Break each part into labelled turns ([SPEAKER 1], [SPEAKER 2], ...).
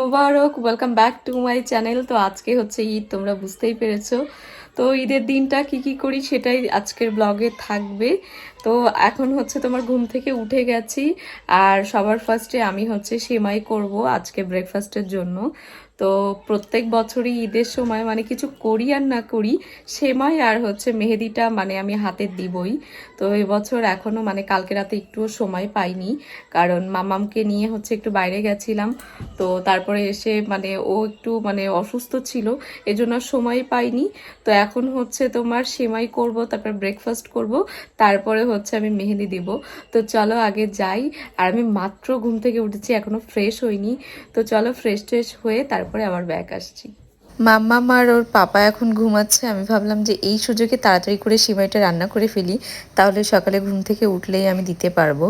[SPEAKER 1] Mobarak welcome back to my channel তো আজকে হচ্ছে ঈদ, তোমরা বুঝতেই পেরেছ। তো ঈদের দিনটা কি কি করি সেটাই আজকের ব্লগে থাকবে। তো এখন হচ্ছে তোমার ঘুম থেকে উঠে গেছি, আর সবার ফার্স্টে আমি হচ্ছে সেমাই করব আজকে ব্রেকফাস্টের জন্য। তো প্রত্যেক বছরই ঈদের সময় মানে কিছু করি আর না করি, সেমাই আর হচ্ছে মেহেদিটা মানে আমি হাতে দিবই। তো এবছর এখনও মানে কালকে রাতে একটুও সময় পাইনি, কারণ মামামকে নিয়ে হচ্ছে একটু বাইরে গেছিলাম। তো তারপরে এসে মানে ও একটু মানে অসুস্থ ছিল, এজন্য সময় পাইনি। তো এখন হচ্ছে তোমার সেমাই করব, তারপর ব্রেকফাস্ট করব, তারপরে হচ্ছে আমি মেহেদি দিব। তো চলো আগে যাই, আর আমি মাত্র ঘুম থেকে উঠেছি, এখনও ফ্রেশ হইনি। তো চলো ফ্রেশ ট্রেশ হয়ে তারপরে আবার ব্যাক আসছি। মাম্মা আর ওর পাপা এখন ঘুমাচ্ছে, আমি ভাবলাম যে এই সুযোগে তাড়াতাড়ি করে সিমাইটা রান্না করে ফেলি, তাহলে সকালে ঘুম থেকে উঠলেই আমি দিতে পারব।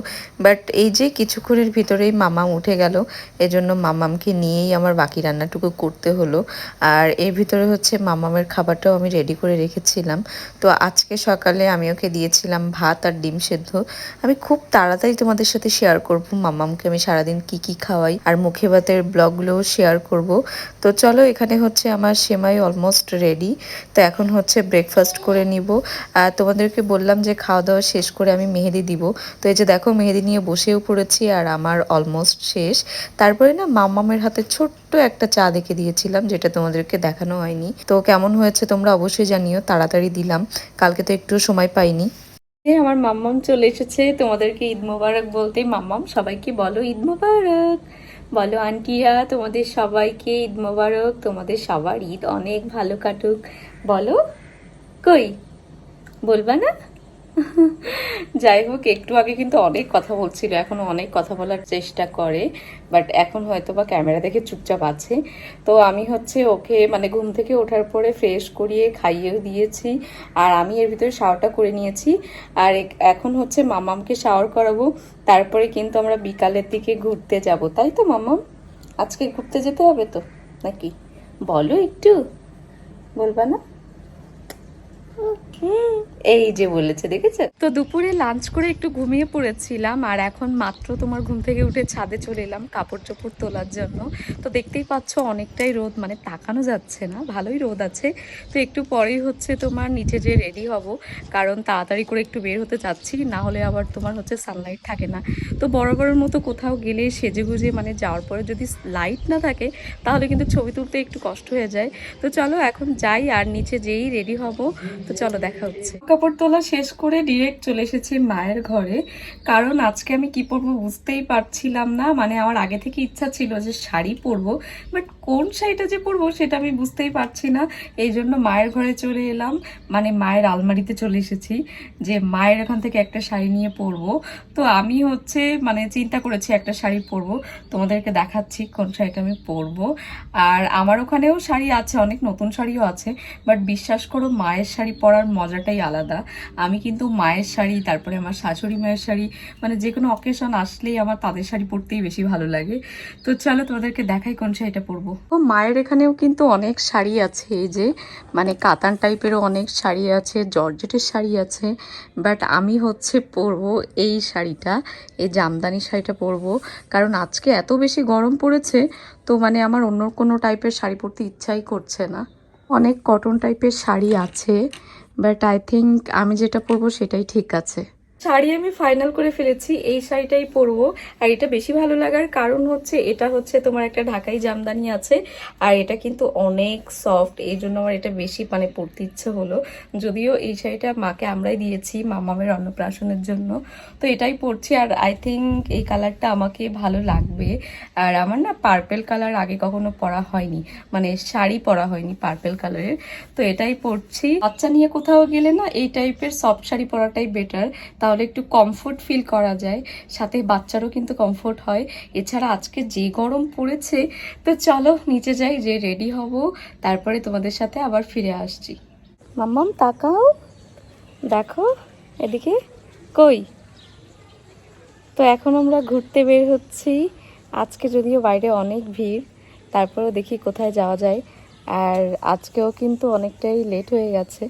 [SPEAKER 1] বাট এই যে কিছুক্ষণের ভিতরেই মামাম উঠে গেল, এজন্য মামামকে নিয়েই আমার বাকি রান্নাটুকু করতে হলো। আর এর ভিতরে হচ্ছে মামামের খাবারটাও আমি রেডি করে রেখেছিলাম। তো আজকে সকালে আমি ওকে দিয়েছিলাম ভাত আর ডিম সেদ্ধ। আমি খুব তাড়াতাড়ি তোমাদের সাথে শেয়ার করব মামামকে আমি সারাদিন কি কি খাওয়াই, আর মুখে ভাতের ব্লগগুলোও শেয়ার করব। তো চলো এখানে হচ্ছে আমার সেমাই অলমোস্ট রেডি তো এখন হচ্ছে ব্রেকফাস্ট করে নিব। আর তোমাদেরকে বললাম যে খাওয়া দাওয়া শেষ করে আমি মেহেদি দিব। তো এই যে দেখো মেহেদি নিয়ে বসেও পড়েছি আর আমার অলমোস্ট শেষ। তারপরে না মামামের হাতে ছোট্ট একটা চা দেখে দিয়েছিলাম, যেটা তোমাদেরকে দেখানো হয়নি। তো কেমন হয়েছে তোমরা অবশ্যই জানিও, তাড়াতাড়ি দিলাম। কালকে তো একটু সময় পাইনি। আমার মাম্মাম চলে এসেছে। তোমাদেরকে ঈদ মোবারক বলতে মাম্মাম, সবাইকে বলো ঈদ মোবারক। বলো, আন্টিরা, তোমাদের সবাইকে ঈদ মোবারক, তোমাদের সবার ঈদ অনেক ভালো কাটুক। বলো, কই? বলবা না? যাই হোক একটু আগে কিন্তু অনেক কথা বলছিল এখনও অনেক কথা বলার চেষ্টা করে বাট এখন হয়তো বা ক্যামেরা দেখে চুপচাপ আছে। তো আমি হচ্ছে ওকে মানে ঘুম থেকে ওঠার পরে ফ্রেশ করিয়ে খাইয়েও দিয়েছি আর আমি এর ভিতরে শাওয়ারটা করে নিয়েছি আর এখন হচ্ছে মামামকে শাওয়ার করাবো তারপরে কিন্তু আমরা বিকালের দিকে ঘুরতে যাব তাই তো মামাম? আজকে ঘুরতে যেতে হবে তো নাকি? বলো একটু বলবা না? হুম, এই যে বলেছে দেখেছ? তো দুপুরে লাঞ্চ করে একটু ঘুমিয়ে পড়েছিলাম আর এখন মাত্র তোমার ঘুম থেকে উঠে ছাদে চলে এলাম কাপড় চোপড় তোলার জন্য। তো দেখতেই পাচ্ছ অনেকটাই রোদ মানে তাকানো যাচ্ছে না ভালোই রোদ আছে। তো একটু পরেই হচ্ছে তোমার নিচে যে রেডি হব কারণ তাড়াতাড়ি করে একটু বের হতে চাচ্ছি না হলে আবার তোমার হচ্ছে সানলাইট থাকে না। তো বরাবরের মতো কোথাও গেলে সেজে গুজে মানে যাওয়ার পরে যদি লাইট না থাকে তাহলে কিন্তু ছবি তুলতে একটু কষ্ট হয়ে যায়। তো চলো এখন যাই আর নিচে যেই রেডি হব। তো চলো দেখা হচ্ছে। কাপড় তোলা শেষ করে ডিরেক্ট চলে এসেছি মায়ের ঘরে। কারণ আজকে আমি কি পরবো বুঝতেই পারছিলাম না। মানে আমার আগে থেকে ইচ্ছা ছিল যে শাড়ি পরবো বাট কোন শাড়িটা যে পরবো সেটা আমি বুঝতেই পারছি না। এই জন্য মায়ের ঘরে চলে এলাম। মানে মায়ের আলমারিতে চলে এসেছি যে মায়ের এখান থেকে একটা শাড়ি নিয়ে পরবো। তো আমি হচ্ছে মানে চিন্তা করেছি একটা শাড়ি পরবো। তোমাদেরকে দেখাচ্ছি কোন শাড়িটা আমি পরবো। আর আমার ওখানেও শাড়ি আছে, অনেক নতুন শাড়িও আছে বাট বিশ্বাস করো মায়ের শাড়ি পরার মজাটাই আলাদা। আমি কিন্তু মায়ের শাড়ি, তারপরে আমার শাশুড়ি মায়ের শাড়ি মানে যে কোনো অকেশন আসলেই আমার তাদের শাড়ি পরতেই বেশি ভালো লাগে। তো চলো তোমাদেরকে দেখাই কোন শাড়িটা পরবো। ও, মায়ের এখানেও কিন্তু অনেক শাড়ি আছে, এই যে মানে কাতান টাইপেরও অনেক শাড়ি আছে, জর্জেটের শাড়ি আছে বাট আমি হচ্ছে পরবো এই শাড়িটা, এই জামদানি শাড়িটা পরবো। কারণ আজকে এত বেশি গরম পড়েছে, তো মানে আমার অন্য কোনো টাইপের শাড়ি পরতে ইচ্ছাই করছে না। অনেক কটন টাইপের শাড়ি আছে বাট আই থিঙ্ক আমি যেটা পরবো সেটাই ঠিক আছে। শাড়ি আমি ফাইনাল করে ফেলেছি, এই শাড়িটাই পরবো। আর এটা বেশি ভালো লাগার কারণ হচ্ছে, এটা হচ্ছে তোমার একটা ঢাকাই জামদানি আছে, আর এটা কিন্তু অনেক সফট এই জন্য আমার এটা বেশি মানে পরতে ইচ্ছে হলো। যদিও এই শাড়িটা মাকে আমরাই দিয়েছি মামামের অন্নপ্রাশনের জন্য। তো এটাই পরছি, আর আই থিঙ্ক এই কালারটা আমাকে ভালো লাগবে। আর আমার না পার্পেল কালার আগে কখনো পরা হয়নি মানে শাড়ি পরা হয়নি পার্পেল কালারের তো এটাই পরছি। বাচ্চা নিয়ে কোথাও গেলে না এই টাইপের সফট শাড়ি পরাটাই বেটার তাহলে একটু কমফোর্ট ফিল করা যায়, সাথে বাচ্চারও কিন্তু কমফোর্ট হয়। এছাড়া আজকে যে গরম পড়েছে, তো চলো নিচে যাই, যে রেডি হব, তারপরে তোমাদের সাথে আবার ফিরে আসছি। মাম্মাম, তাকাও। দেখো, এদিকে কই? তো এখন আমরা ঘুরতে বের হচ্ছি। আজকে যদিও বাইরে অনেক ভিড়, তারপরেও দেখি কোথায় যাওয়া যায়। আর আজকেও কিন্তু অনেকটাই লেট হয়ে গেছে।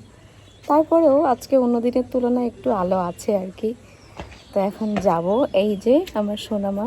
[SPEAKER 1] তারপরেও আজকে অন্য দিনের তুলনায় একটু আলো আছে আর কি। তো এখন যাব। এই যে আমার সোনামা।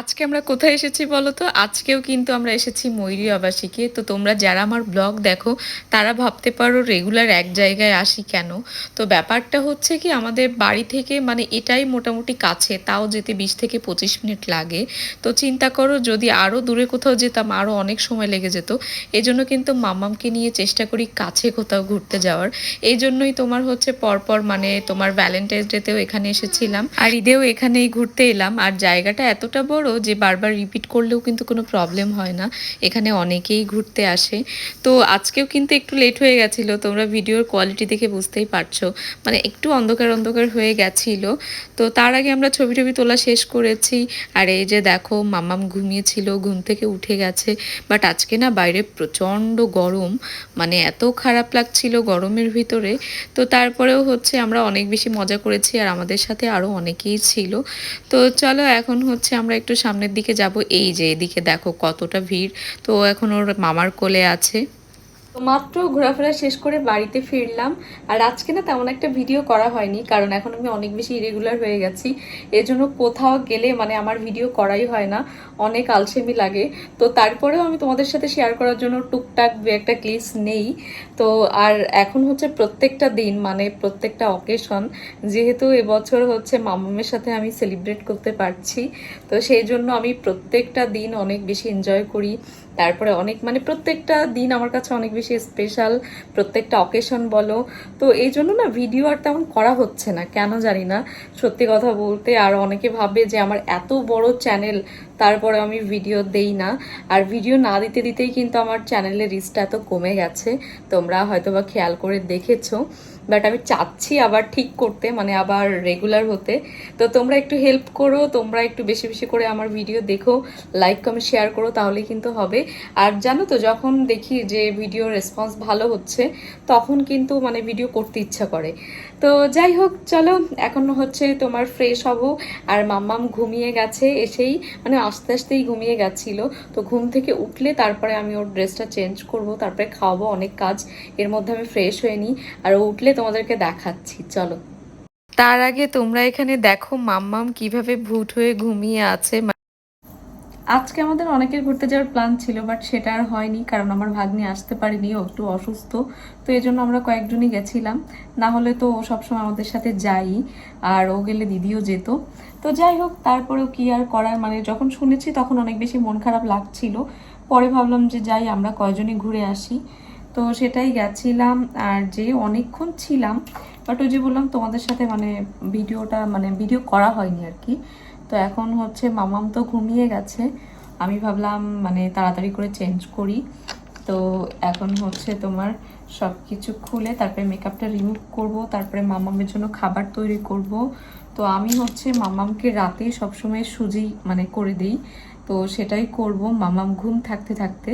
[SPEAKER 1] আজকে আমরা কোথায় এসেছি বলো তো? আজকেও কিন্তু আমরা এসেছি ময়ূরী আবাসিকে। তো তোমরা যারা আমার ব্লগ দেখো, তারা ভাবতে পারো রেগুলার এক জায়গায় আসি কেন? তো ব্যাপারটা হচ্ছে কি, আমাদের বাড়ি থেকে মানে এটাই মোটামুটি কাছে, তাও যেতে বিশ থেকে পঁচিশ মিনিট লাগে। তো চিন্তা করো, যদি আরও দূরে কোথাও যেতাম আরও অনেক সময় লেগে যেত। এই জন্য কিন্তু মাম্মামকে নিয়ে চেষ্টা করি কাছে কোথাও ঘুরতে যাওয়ার। এই জন্যই তোমার হচ্ছে পরপর মানে তোমার ভ্যালেন্টাইন্স ডেতেও এখানে এসেছিলাম। আর ঈদেও এখানেই ঘুরতে এলাম। আর জায়গাটা এতটা বড় যে বারবার রিপিট করলেও কিন্তু কোনো প্রবলেম হয় না। এখানে অনেকেই ঘুরতে আসে। তো আজকেও কিন্তু একটু লেট হয়ে গেছিল, তোমরা ভিডিওর কোয়ালিটি দেখে বুঝতেই পারছ। মানে একটু অন্ধকার অন্ধকার হয়ে গেছিল। তো তার আগে আমরা ছবি টবি তোলা শেষ করেছি। আর এই যে দেখো, মামাম ঘুমিয়েছিল, ঘুম থেকে উঠে গেছে। বাট আজকে না বাইরে প্রচণ্ড গরম। মানে এত খারাপ লাগছিল গরমের ভিতরে। তো তারপরেও হচ্ছে আমরা অনেক বেশি মজা করেছি। আর আমাদের সাথে আরও অনেকেই ছিল। তো চলো এখন হচ্ছে আমরা একটু সামনের দিকে যাব। এই যে এদিকে দেখো কতটা ভিড়। তো এখন ওর মামার কোলে আছে। মাত্র ঘোরাফেরা শেষ করে বাড়িতে ফিরলাম। আর আজকে না তেমন একটা ভিডিও করা হয়নি, কারণ এখন আমি অনেক বেশি ইরেগুলার হয়ে গেছি। এজন্য কোথাও গেলে মানে আমার ভিডিও করাই হয় না, অনেক আলসেমি লাগে। তো তারপরেও আমি তোমাদের সাথে শেয়ার করার জন্য টুকটাক দু একটা ক্লিপস নেই। তো আর এখন হচ্ছে প্রত্যেকটা দিন মানে প্রত্যেকটা অকেশন যেহেতু এবছর হচ্ছে মামামের সাথে আমি সেলিব্রেট করতে পারছি, তো সেই জন্য আমি প্রত্যেকটা দিন অনেক বেশি এনজয় করি। তারপরে অনেক মানে প্রত্যেকটা দিন আমার কাছে অনেক বেশি স্পেশাল প্রত্যেকটা অকেশন বলো। তো এই জন্য না ভিডিও আর তেমন করা হচ্ছে না, কেন জানি না। সত্যি কথা বলতে আর অনেকে ভাবে যে আমার এত বড় চ্যানেল তারপরে আমি ভিডিও দেই না। আর ভিডিও না দিতে দিতেই কিন্তু আমার চ্যানেলের রিচটা এত কমে গেছে। তোমরা হয়তো বা খেয়াল করে দেখেছ। বাট আমি চাচ্ছি আবার ঠিক করতে মানে আবার রেগুলার হতে। তো তোমরা একটু হেল্প করো, তোমরা একটু বেশি বেশি করে আমার ভিডিও দেখো লাইক কমেন্ট শেয়ার করো তাহলে কিন্তু হবে। আর জানো তো, যখন দেখি যে ভিডিও রেসপন্স ভালো হচ্ছে, তখন কিন্তু মানে ভিডিও করতে ইচ্ছা করে। তো যাই হোক, চলো, এখন হচ্ছে তোমার ফ্রেশ হব। আর মাম্মাম ঘুমিয়ে গেছে এসেই মানে আস্তে আস্তেই ঘুমিয়ে গেছিল। তো ঘুম থেকে উঠলে তারপরে আমি ওর ড্রেসটা চেঞ্জ করব, তারপরে খাওয়াবো অনেক কাজ। এর মধ্যে আমি ফ্রেশ হয়ে নিই। আর উঠলে তোমাদেরকে দেখাচ্ছি, চলো। তার আগে তোমরা এখানে দেখো মাম্মাম কীভাবে ভুট হয়ে ঘুমিয়ে আছে। আজকে আমাদের অনেকের ঘুরতে যাওয়ার প্ল্যান ছিল বাট সেটা আর হয়নি, কারণ আমার ভাগ্নি আসতে পারেনি, ও একটু অসুস্থ। তো এই জন্য আমরা কয়েকজনই গেছিলাম। না হলে তো ও সবসময় আমাদের সাথে যাই আর ও গেলে দিদিও যেত। তো যাই হোক, তারপরেও কি আর করার? মানে যখন শুনেছি তখন অনেক বেশি মন খারাপ লাগছিল। পরে ভাবলাম যে যাই, আমরা কয়জনই ঘুরে আসি। তো সেটাই গেছিলাম, আর যে অনেকক্ষণ ছিলাম বাট ওই যে বললাম তোমাদের সাথে মানে ভিডিওটা মানে ভিডিও করা হয়নি আর কি। তো এখন হচ্ছে মামাম তো ঘুমিয়ে গেছে। আমি ভাবলাম মানে তাড়াতাড়ি করে চেঞ্জ করি। তো এখন হচ্ছে তোমার সব কিছু খুলে তারপরে মেকআপটা রিমুভ করব, তারপরে মামামের জন্য খাবার তৈরি করব। তো আমি হচ্ছে মামামকে রাতে সবসময় সুজি মানে করে দিই। তো সেটাই করব। মামাম ঘুম থাকতে থাকতে।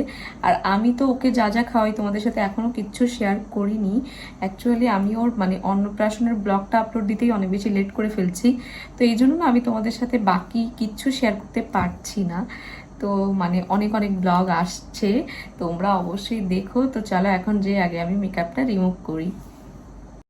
[SPEAKER 1] আর আমি তো ওকে যা যা খাওয়াই তোমাদের সাথে এখনও কিচ্ছু শেয়ার করিনি। অ্যাকচুয়ালি আমি ওর মানে অন্নপ্রাশনের ব্লগটা আপলোড দিতেই অনেক বেশি লেট করে ফেলছি। তো এই জন্য আমি তোমাদের সাথে বাকি কিচ্ছু শেয়ার করতে পারছি না। তো মানে অনেক অনেক ব্লগ আসছে। তোমরা অবশ্যই দেখো। তো চলো এখন যে আগে আমি মেকআপটা রিমুভ করি।